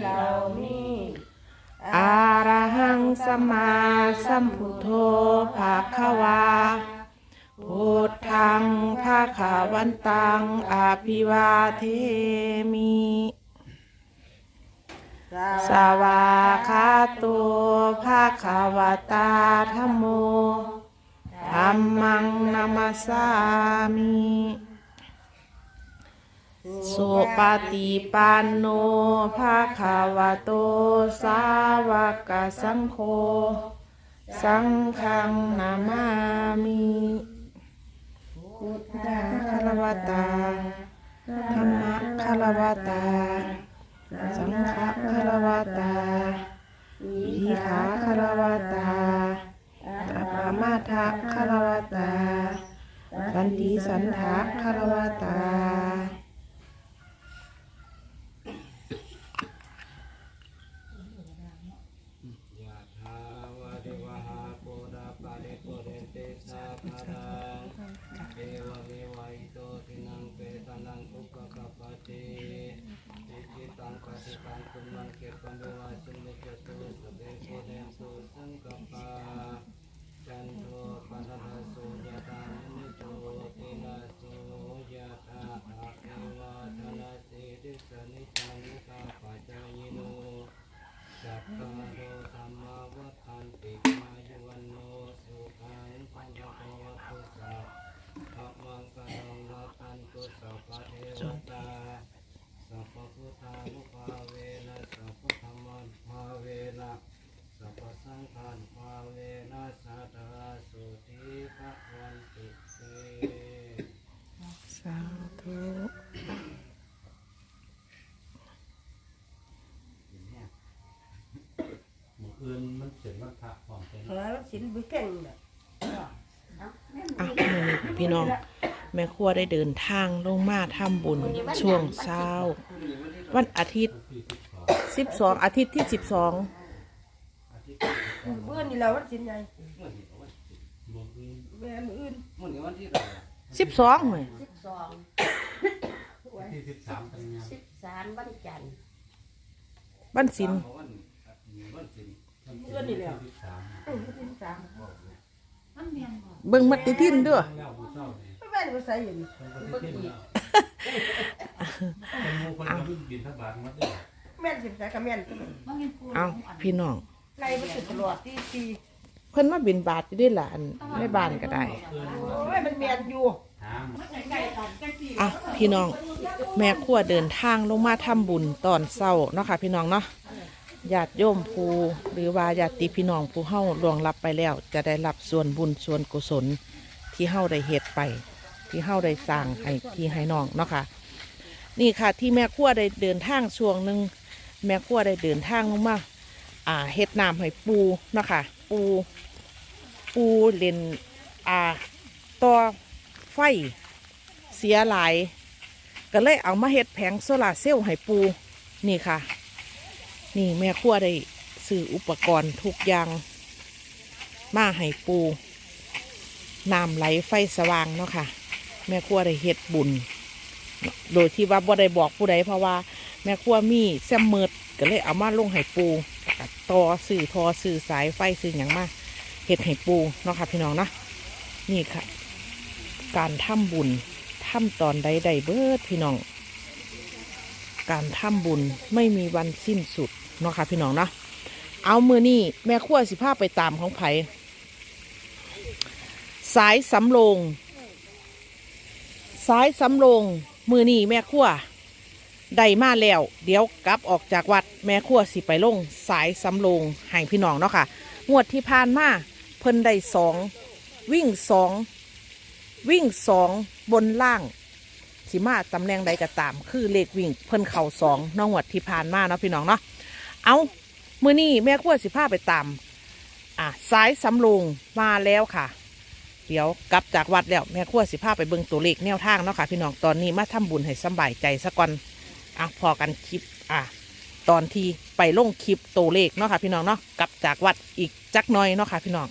เหล่านี้อาระหังสมมาสัมพุทโธภาควาพุทธังภาขาวันตังอาภิวาเทมิสวาคาโตภาขาวตาธรรมโมธรรมังนามาสามิ สุปฏิปันโนภาคาวโต สาวกสังโฆ สังฆังนามามิพุทธะคารวตาธรรมะคารวตา สังฆะคารวตาวิขาคารวตาตปามาทะคารวตา สันติสันทะคารวตา ยะถาวะริวหาปุราปาริปุเรนติสาคารังเอวะเมวะอิโตทินังเปตานังอุปกปปติอิจิตังปฏิตังตุมนังเกปัมเบวะสมุจตุสเปปุเรนตุสัง กปปาจันโทปะระหะโสยะตานิโตตินาโสยะตาอะเอวะทนาสิริสนิจังมุตาปัจจายโนจัตตารโอธรรมวัฏันติมายุวันโนสุขังพันธะวัตุสัพพะมังกะนังรัตันตุสัพพะเทวตาสัพพะพุทธานุภาเวนะสัพพะธรรมันุภาเวนะ สัพพะสันภาเวนะสัทธาสุทิภะวันติเตสาธุหมู่อื่นมันเป็นวันพระพร้อมเป็นเออสินบุเก่งน่ะอะมื้อนี้พี่น้อง แม่ครัวได้เดินทางลงมาทำบุญช่วงเช้า วันอาทิตย์สิบสอง12 อาทิตย์ที่ 12 เมื่อนี่เราวันสินใหญ่หมู่อื่นแม่มืออื่นมื้อนี้วันที่เท่าไหร่12เว้ยสิบสองที่สิบสามเป็นงานสิบสามวันจันทร์วันศิลวันวันศิลป์เพื่อนนี่แหละที่สิบสามสิบสามเบิ่งมัติทินเด้อแล้วผู้เศร้าเนี่ยไม่แม่นภาษาอยู่นี่เป็นปฏิทินแล้วเป็นหมู่คนก็ขึ้นบินทบาทหมาด้วยแม่นสิบสามกับแม่นเอาพี่น้อง ไงมันติดตลอดที่ปีเพิ่นมาบินบาทอยู่ด้วยล่ะอันในบ้านก็ได้เพื่อนโอ้ยมันแม่นอยู่ถามอะพี่น้องแม่ครัวเดินทางลงมาทำบุญตอนเช้าเนาะค่ะพี่น้องเนาะญาติโยมผู้หรือว่าญาติพี่น้องผู้เฮาล่วงลับไปแล้ว จะได้รับส่วนบุญส่วนกุศลที่เฮาได้เฮ็ดไป ที่เฮาได้สร้างให้พี่ให้น้องเนาะค่ะ นี่ค่ะที่แม่ครัวได้เดินทางช่วงหนึ่งแม่ครัวได้เดินทางลงมา อ่าเฮ็ดน้ำให้ปูเนาะค่ะปูปูเล่นอ่าต่อไฟเสียหลาย ก็เลยเอามาเฮ็ดแผงโซลาเซลล์ให้ปูนี่ค่ะ นี่แม่ครัวได้ซื้ออุปกรณ์ทุกอย่าง มาให้ปูน้ำไหลไฟสว่างเนาะค่ะ แม่ครัวได้เฮ็ดบุญโดยที่ว่าบ่ได้บอกผู้ใดเพราะว่า แม่ครัวมีแซมเมิดก็เลยเอามาลงให้ปู ต่อสื่อทอสื่อสายไฟสื่ออย่างมากเฮ็ดให้ปูเนาะค่ะพี่น้องเนาะนี่ค่ะ การทำบุญทำตอนใดใดเบิดพี่น้อง การทำบุญไม่มีวันสิ้นสุดเนาะค่ะพี่น้องเนาะเอามือนี่แม่ขั้วสิภาพไปตามของไผสายสำโรง สายสำโรง มือนี่แม่ขั้ว ได้มาแล้ว เดี๋ยวกลับออกจากวัดแม่ขั้วสิไปลงสายสำโรงให้พี่น้องเนาะค่ะ งวดที่ผ่านมาเพิ่นได้สองวิ่งสองวิ่งสองบนล่างสิมาตำแหน่งใดก็ตาม คือเลขวิ่งเพิ่นเข่าสองน้องหวดที่ผ่านมาเนาะพี่น้องเนาะเอามือนี้แม่ขั้วสิพาไปตามอะสายสำโรงมาแล้วค่ะ เดี๋ยวกลับจากวัดแล้วแม่ขั้วสิพาไปเบิ่งตัวเลขแนวทางเนาะค่ะพี่น้องตอนนี้มาทำบุญให้สบายใจซะก่อน อะพอกันคลิปอะตอนที่ไปลงคลิปตัวเลขเนาะค่ะพี่น้องเนาะกลับจากวัดอีกจักหน้อยเนาะค่ะพี่น้อง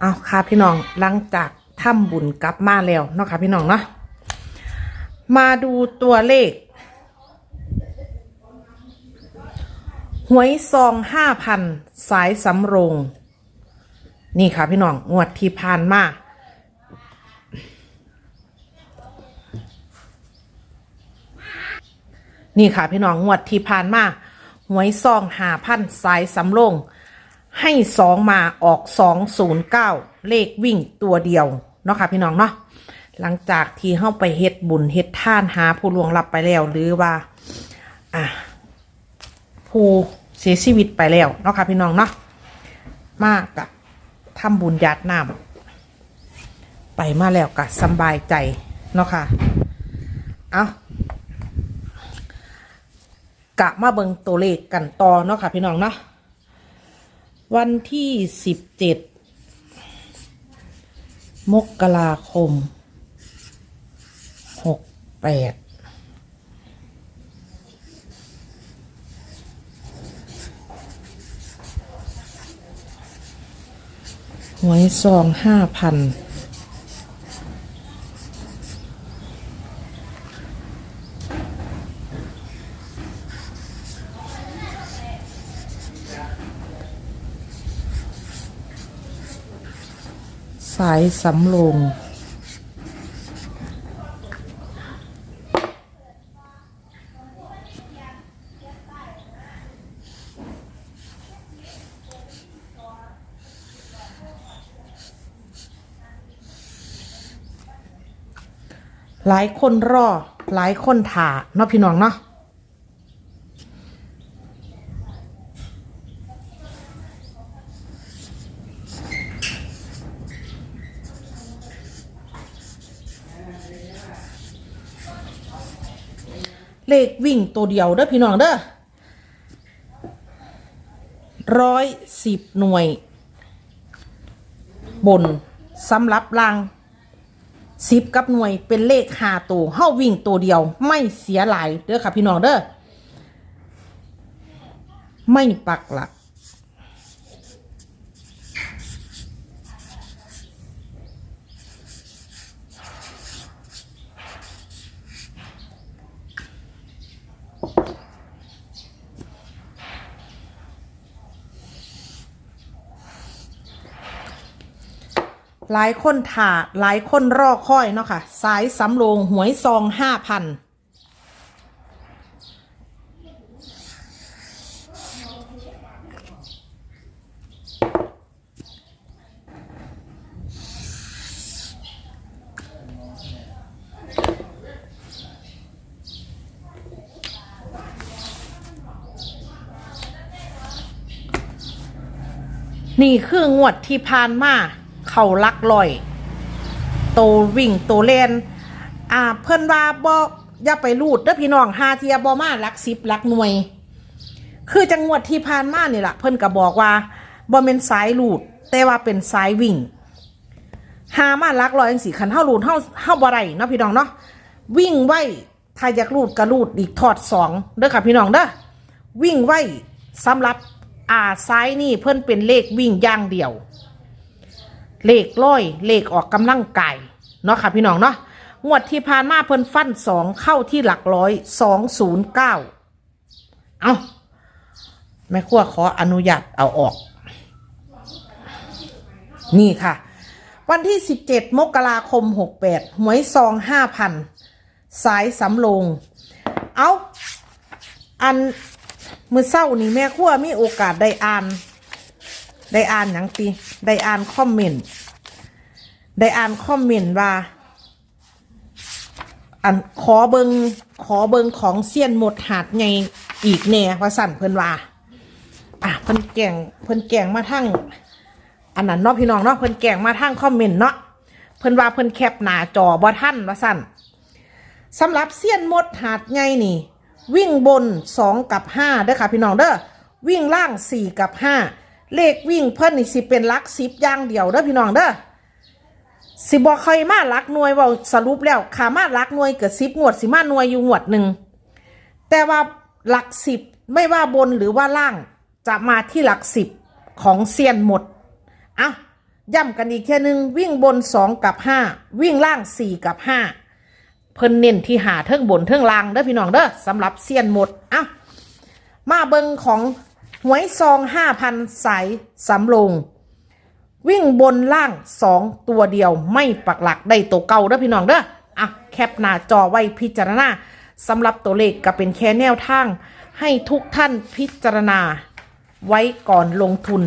เอาค่ะพี่น้องหลังจากทำบุญกลับมาแล้วเนาะค่ะพี่น้องเนาะมาดูตัวเลขหวยซองห้าพันสายสำโรง นี่ค่ะพี่น้องงวดที่ผ่านมา นี่ค่ะพี่น้องงวดที่ผ่านมาหวยซองหาพันสายสำโรงให้สองมาออกสองศูนย์เก้าเลขวิ่งตัวเดียวเนาะค่ะพี่น้องเนาะหลังจากที่เข้าไปเฮ็ดบุญเฮ็ดท่านหาผู้ลวงลับไปแล้วหรือว่าอะผู้เสียชีวิตไปแล้วเนาะค่ะพี่น้องเนาะมากกับทำบุญญาติน้ำไปมาแล้วก็สบายใจเนาะค่ะ เอา กะมาเบิงตัวเลขกันต่อเนาะค่ะพี่น้องเนาะวันที่สิบเจ็ดมกราคมหกแปดหวยซองห้าพัน สายสำโรงหลายคนรอ หลายคนถ่าเนาะพี่น้องเนาะ เลขวิ่งตัวเดียวเด้อพี่น้องเด้อร้อยสิบหน่วย บนสำหรับล่างสิบกับหน่วยเป็นเลขหาตัวเฮาวิ่งตัวเดียวไม่เสียหลายเด้อค่ะพี่น้องเด้อไม่ปักหลัก หลายคนถาหลายคนรอคอยเนาะค่ะ สายสำโรงหวยซองห้าพันนี่คืองวดที่ผ่านมา เขาลักลอยโตวิ่งโตเลนอ่าเพิ่นว่าบ่อย่าไปรูดเด้อพี่น้องหาเทียบ่มาลักสิบลักหน่วย คือจังงวดที่ผ่านมานี่ล่ะเพิ่นก็บอกว่าบ่เป็นสายรูด แต่ว่าเป็นสายวิ่งหามาลักลอยจังสิคันเฮารูดเฮาเฮาบ่ได้เนาะพี่น้องเนาะวิ่งไว้ถ้าอยากรูดก็รูดอีกทอดสองเด้อค่ะพี่น้องเด้อวิ่งไว้สำหรับอ่าซ้ายนี่เพิ่นเป็นเลขวิ่งอย่างเดียว เลขร้อย เลขออกกำลังกายเนาะค่ะพี่น้องเนาะงวดที่ผ่านมาเพิ่นฟันสองเข้าที่หลักร้อยสองศูนย์เก้าเอาแม่ขั้วขออนุญาตเอาออก นี่ค่ะ วันที่สิบเจ็ดมกราคมหกแปดหวยซองห้าพันสายสำโรงเอาอันมือเศร้านี่แม่ขั้วมีโอกาสได้อ่าน ได้อ่านหยังตีได้อ่านคอมเมนต์ได้อ่านคอมเมนต์ว่าอันขอเบิงขอเบิงของเซียนหมดหาดไงอีกแน่ว่าสั่นเพิ่นว่าอะเพิ่นแก่งเพิ่นแก่งมาทั้งอันนั้นเนาะพี่น้องเนาะเพิ่นแก่งมาทั้งคอมเมนต์เนาะเพิ่นว่าเพิ่นแคปหน้าจอบ่ทันว่าสั่นสำหรับเซียนหมดหาดไงนี่ วิ่งบนสองกับห้าเด้อค่ะพี่น้องเด้อวิ่งล่างสี่กับห้า เลขวิ่งเพิ่นนี่สิเป็นลักสิบอย่างเดียวเด้อพี่น้องเด้อสิบอกใครมาลักหน่วยว่าสรุปแล้วขามาลักหน่วยเกิดสิบงวดสิมาหน่วยอยู่งวดหนึ่งแต่ว่าหลักสิบไม่ว่าบนหรือว่าล่างจะมาที่หลักสิบของเซียนหมดอะย้ำกันอีกแค่นึงวิ่งบนสองกับห้าวิ่งล่างสี่กับห้าเพิ่นเน้นที่หาเทิงบนเทิงล่างเด้อพี่น้องเด้อสำหรับเซียนหมดอะมาเบิงของ หวยซองห้าพันสายสำโรงวิ่งบนล่างสองตัวเดียวไม่ปักหลักได้ตัวเก่าเด้อพี่น้องเด้ออะแคปหน้าจอไว้พิจารณาสำหรับตัวเลขก็เป็นแค่แนวทาง ให้ทุกท่านพิจารณา ไว้ก่อนลงทุน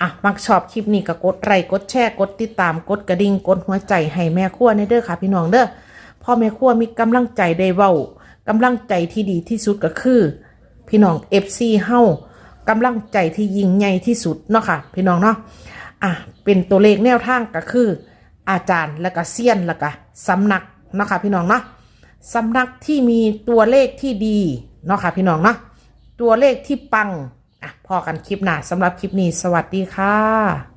อะ มักชอบคลิปนี้ก็กดไลค์กดแชร์กดติดตามกดกระดิ่งกดหัวใจให้แม่ครัวในเด้อค่ะพี่น้องเด้อพ่อแม่ครัวมีกำลังใจได้เว้ากำลังใจที่ดีที่สุดก็คือ พี่น้อง FC เฮา กำลังใจที่ยิ่งใหญ่ที่สุดเนาะค่ะพี่น้องเนาะอะเป็นตัวเลขแนวทางก็คือ อาจารย์แล้วก็เซียนแล้วก็สำนักเนาะค่ะพี่น้องเนาะสำนักที่มีตัวเลขที่ดีเนาะค่ะพี่น้องเนาะตัวเลขที่ปังอะพอกันคลิปหน้าสำหรับคลิปนี้สวัสดีค่ะ